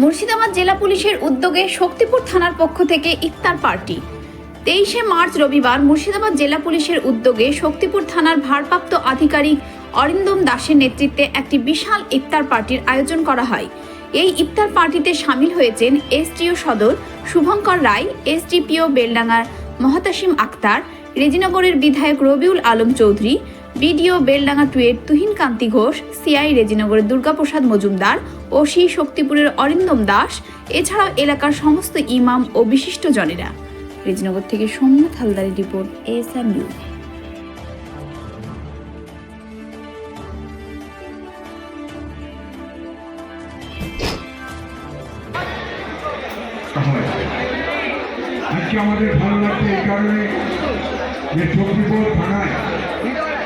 মুর্শিদাবাদ জেলা পুলিশের উদ্যোগে শক্তিপুর থানার পক্ষ থেকে ইফতার পার্টি। তেইশে মার্চ রবিবার মুর্শিদাবাদ জেলা পুলিশের উদ্যোগে শক্তিপুর থানার ভারপ্রাপ্ত আধিকারিক অরিন্দম দাসের নেতৃত্বে একটি বিশাল ইফতার পার্টির আয়োজন করা হয়। এই ইফতার পার্টিতে সামিল হয়েছেন এসটিও সদর শুভঙ্কর রায়, এসডিপিও বেলডাঙ্গার মহতাসিম আক্তার, রেজিনগরের বিধায়ক রবিউল আলম চৌধুরী বিডিও বেলডাঙ্গা টুয়ের তুহিন কান্তি ঘোষ, সিআই রেজিনগরের দুর্গাপ্রসাদ মজুমদার ওসি শক্তিপুরের অরিন্দম দাস, এছাড়াও এলাকার সমস্ত ইমাম ও বিশিষ্ট জনেরা। রেজিনগর থেকে সোমনাথ হালদারের রিপোর্ট এএসআর নিউজ। আজকে আমাদের ভালো লাগছে এই কারণে যে শক্তিপুর থানায়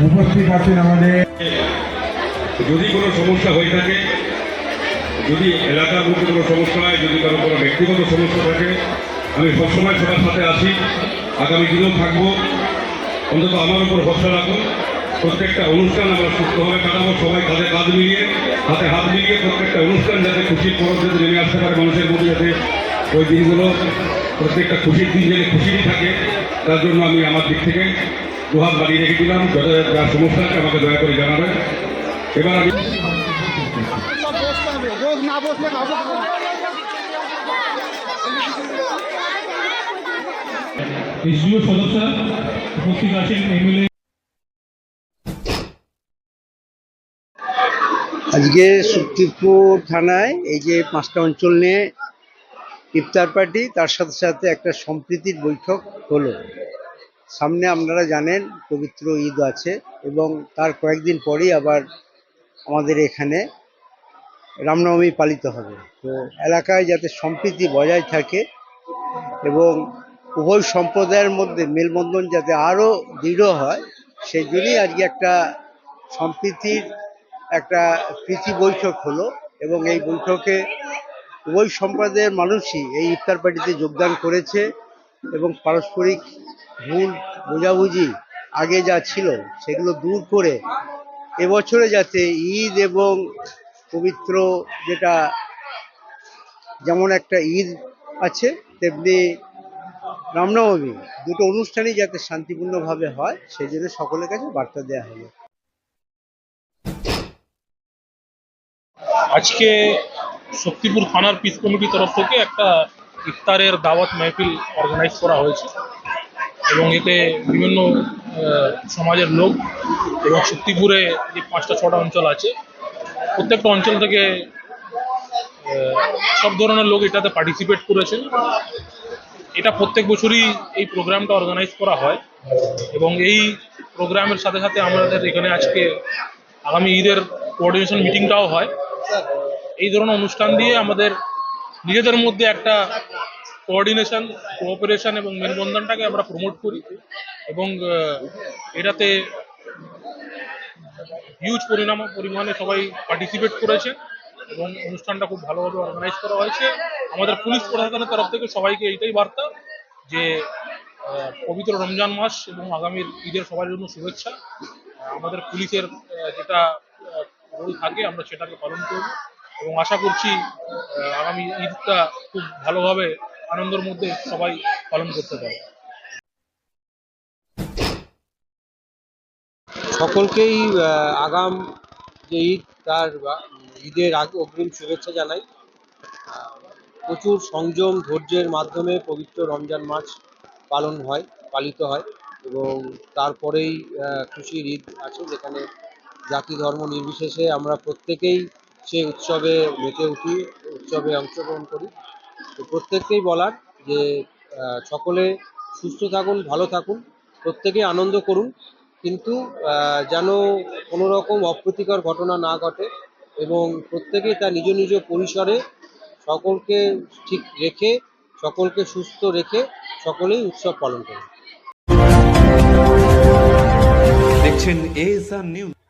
উপস্থিত আছেন আমাদের। যদি কোনো সমস্যা হয়ে থাকে, যদি এলাকার মধ্যে কোনো সমস্যা হয়, যদি কারও কোনো ব্যক্তিগত সমস্যা থাকে, আমি সবসময় সবার সাথে আছি। আগামী দিনেও থাকব। অন্তত আমার উপর ভরসা রাখুন। প্রত্যেকটা অনুষ্ঠান আমরা সুস্থভাবে কাটাবো, সবাই কাঁধে কাঁধ মিলিয়ে, হাতে হাত মিলিয়ে প্রত্যেকটা অনুষ্ঠান যাতে খুশির পরব যাতে নেমে আসতে পারে মানুষের মধ্যে, যাতে ওই দিনগুলো প্রত্যেকটা খুশির দিন যাতে খুশিরই থাকে, তার জন্য আমি আমার দিক থেকে দুহাত বাড়িয়ে রেখে দিলাম। যত যা সমস্যা আছে আমাকে দয়া করে জানাবেন এবার আমি এসডিও সদস্য উপস্থিত আছেন এমএলএ আজকে শক্তিপুর থানায় এই যে পাঁচটা অঞ্চল নিয়ে ইফতার পার্টি তার সাথে সাথে একটা সম্প্রীতির বৈঠক হলো। সামনে আপনারা জানেন পবিত্র ঈদ আছে এবং তার কয়েকদিন পরেই আবার আমাদের এখানে রামনবমী পালিত হবে। তো এলাকায় যাতে সম্প্রীতি বজায় থাকে এবং উভয় সম্প্রদায়ের মধ্যে মেলবন্ধন যাতে আরও দৃঢ় হয়, সেই জন্যই আজকে একটা সম্প্রীতির একটা প্রীতি বৈঠক হলো এবং এই বৈঠকে উভয় সম্প্রদায়ের মানুষই এই ইফতার পার্টিতে যোগদান করেছে এবং পারস্পরিক ভুল বোঝাবুঝি আগে যা ছিল সেগুলো দূর করে এবছরে যাতে ঈদ এবং পবিত্র যেটা যেমন একটা ঈদ আছে, তেমনি রামনবমী দুটো অনুষ্ঠানই যাতে শান্তিপূর্ণভাবে হয় সেই জন্য সকলের কাছে বার্তা দেওয়া হলো। আজকে শক্তিপুর থানার পিস কমিটির তরফ থেকে একটা ইফতারের দাওয়াত মেহফিল অর্গানাইজ করা হয়েছে। এবং এতে বিভিন্ন সমাজের লোক এবং শক্তিপুরে যে পাঁচটা, ছটা অঞ্চল আছে, প্রত্যেকটা অঞ্চল থেকে সব ধরনের লোক এটাতে পার্টিসিপেট করেছেন। এটা প্রত্যেক বছরই এই প্রোগ্রামটা অর্গানাইজ করা হয় এবং এই প্রোগ্রামের সাথে সাথে আমাদের এখানে আজকে আগামী ঈদের কোঅর্ডিনেশন মিটিংটাও হয়। এই ধরনের অনুষ্ঠান দিয়ে আমাদের নিজেদের মধ্যে একটা কোঅর্ডিনেশন কোঅপারেশন এবং মেলবন্ধনটাকে আমরা প্রমোট করি এবং এটাতে হিউজ পরিণাম পরিমাণে সবাই পার্টিসিপেট করেছে এবং অনুষ্ঠানটা খুব ভালোভাবে অর্গানাইজ করা হয়েছে। আমাদের পুলিশ প্রশাসনের তরফ থেকে সবাইকে এইটাই বার্তা যে পবিত্র রমজান মাস এবং আগামীর ঈদের সবার জন্য শুভেচ্ছা। আমাদের পুলিশের যেটা রোল থাকে, আমরা সেটাকে পালন করব এবং আশা করছি আগামী ঈদটা খুব ভালোভাবে আনন্দের মধ্যে সবাই পালন করতে পারবে সকলকেই আগাম যে ঈদ, তার ঈদের আগে, অগ্রিম শুভেচ্ছা জানাই। প্রচুর সংযম, ধৈর্যের মাধ্যমে পবিত্র রমজান মাস পালন হয়, পালিত হয় এবং তারপরেই খুশির ঈদ আছে যেখানে জাতি ধর্ম নির্বিশেষে আমরা প্রত্যেকেই সেই উৎসবে মেতে উঠি, উৎসবে অংশগ্রহণ করি। তো প্রত্যেককেই বলার যে সকলে সুস্থ থাকুন, ভালো থাকুন প্রত্যেকে আনন্দ করুন। কিন্তু যেন কোনো রকম অপ্রীতিকর ঘটনা না ঘটে এবং প্রত্যেকেই তার নিজ নিজ পরিসরে সকলকে ঠিক রেখে, সকলকে সুস্থ রেখে সকলেই উৎসব পালন করে দেখছেন এএসআর নিউজ